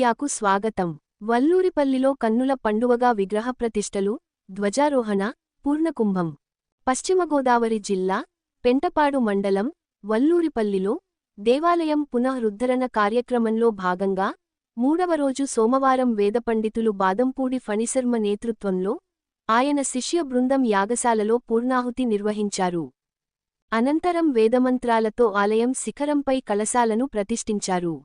మీడియాకు స్వాగతం. వల్లూరిపల్లిలో కన్నుల పండువగా విగ్రహ ప్రతిష్టలు ధ్వజారోహణ పూర్ణకుంభం. పశ్చిమ గోదావరి జిల్లా పెంటపాడు మండలం వల్లూరిపల్లిలో దేవాలయం పునఃరుద్ధరణ కార్యక్రమంలో భాగంగా మూడవ రోజు సోమవారం వేదపండితులు బాదంపూడి ఫణిశర్మ నేతృత్వంలో ఆయన శిష్య బృందం యాగశాలలో పూర్ణాహుతి నిర్వహించారు. అనంతరం వేదమంత్రాలతో ఆలయం శిఖరంపై కలశాలను ప్రతిష్ఠించారు.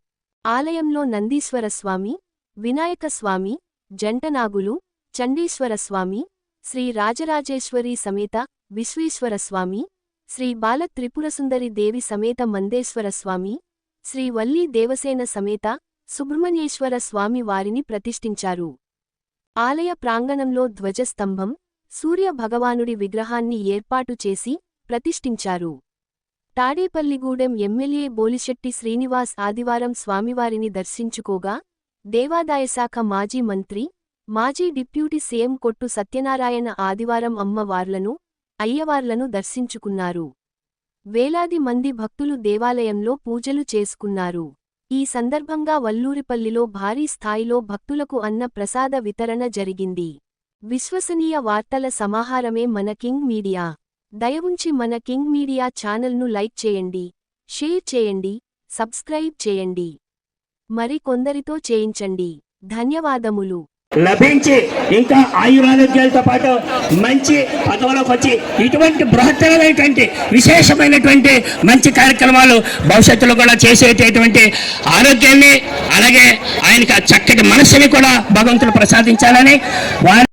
ఆలయంలో నందీశ్వరస్వామి వినాయకస్వామి జంటనాగులు చండీశ్వరస్వామి శ్రీ రాజరాజేశ్వరి సమేత విశ్వేశ్వరస్వామి శ్రీ బాల త్రిపురసుందరి దేవి సమేత మందేశ్వరస్వామి శ్రీ వల్లీ దేవసేన సమేత సుబ్రహ్మణ్యేశ్వర స్వామి వారిని ప్రతిష్ఠించారు. ఆలయ ప్రాంగణంలో ధ్వజస్తంభం సూర్య భగవానుడి విగ్రహాన్ని ఏర్పాటు చేసి ప్రతిష్ఠించారు. తాడేపల్లిగూడెం ఎమ్మెల్యే బోలిశెట్టి శ్రీనివాస్ ఆదివారం స్వామివారిని దర్శించుకోగా దేవాదాయశాఖ మాజీ మంత్రి మాజీ డిప్యూటీ సీఎం కొట్టు సత్యనారాయణ ఆదివారం అమ్మవార్లను అయ్యవార్లను దర్శించుకున్నారు. వేలాది మంది భక్తులు దేవాలయంలో పూజలు చేసుకున్నారు. ఈ సందర్భంగా వల్లూరిపల్లిలో భారీ స్థాయిలో భక్తులకు అన్న ప్రసాద వితరణ జరిగింది. విశ్వసనీయ వార్తల సమాహారమే మన కింగ్ మీడియా. దయవుంచి మన కింగ్ మీడియా ఛానల్ను లైక్ చేయండి షేర్ చేయండి సబ్స్క్రైబ్ చేయండి. మరి కొందరితో చేయించండి. ధన్యవాదములు. లభించి ఇంకా ఆయురారోగ్యాలతో పాటు మంచి పదవులకు వచ్చి ఇటువంటి బృహత్తరమైనటువంటి విశేషమైనటువంటి మంచి కార్యక్రమాలు భవిష్యత్తులో కూడా చేసేటటువంటి ఆరోగ్యాన్ని అలాగే ఆయనకి చక్కటి మనస్సుని కూడా భగవంతుడు ప్రసాదించాలని వారి